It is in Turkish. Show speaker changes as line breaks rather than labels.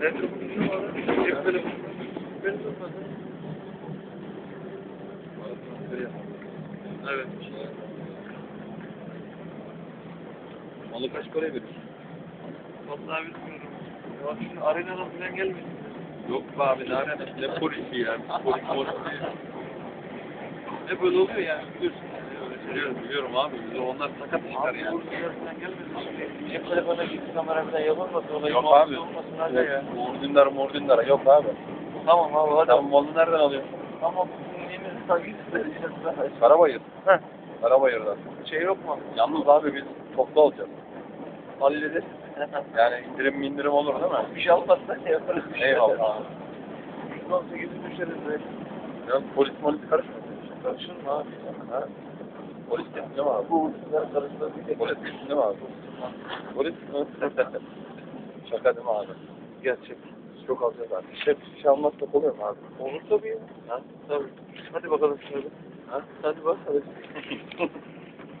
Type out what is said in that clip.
Ne tutmuşum abi? Cep telefonu. Ben tutmadım. Evet.
Malı kaç paraya verir?
Vallahi bilmiyorum. Ya şimdi arenadan falan gelmedi.
Yok be abi ne arada ne polisi ya. Polis değil.
Ne böyle oluyor yani biliyorsun.
Biliyorum biliyorum abi. Bize onlar sakat çıkar yani.
Cep telefona gitti kamera falan yapılmasın. Olayı
Yok abi.
Olmasın hadi ya.
Mordindar mordindar yok abi.
Tamam abi hadi.
Tamam malı nereden alıyorsun?
Tamam. Yeni takip edeceğiz.
Karabayır.
Heh.
Karabayır'dan.
Şey yok mu?
Yalnız abi biz toplu alacağız.
Hallederiz.
Yani indirim indirim olur değil mi?
Bir şey almazsa yaparız. bir şey.
Eyvallah abi.
118 düşeriz be.
Ya polis polis karışmasın.
Karışın mı abi?
Ha? Polis mi abi?
Bu bir de.
Polis mi abi? Polis mi? Şaka değil mi abi?
Gerçek.
Çok alacağız abi. Şişe, şişe almazsak oluyor mu abi?
Olur tabii ya. Ha? Tabii. Hadi bakalım şöyle.
Ha?
Hadi bak hadi.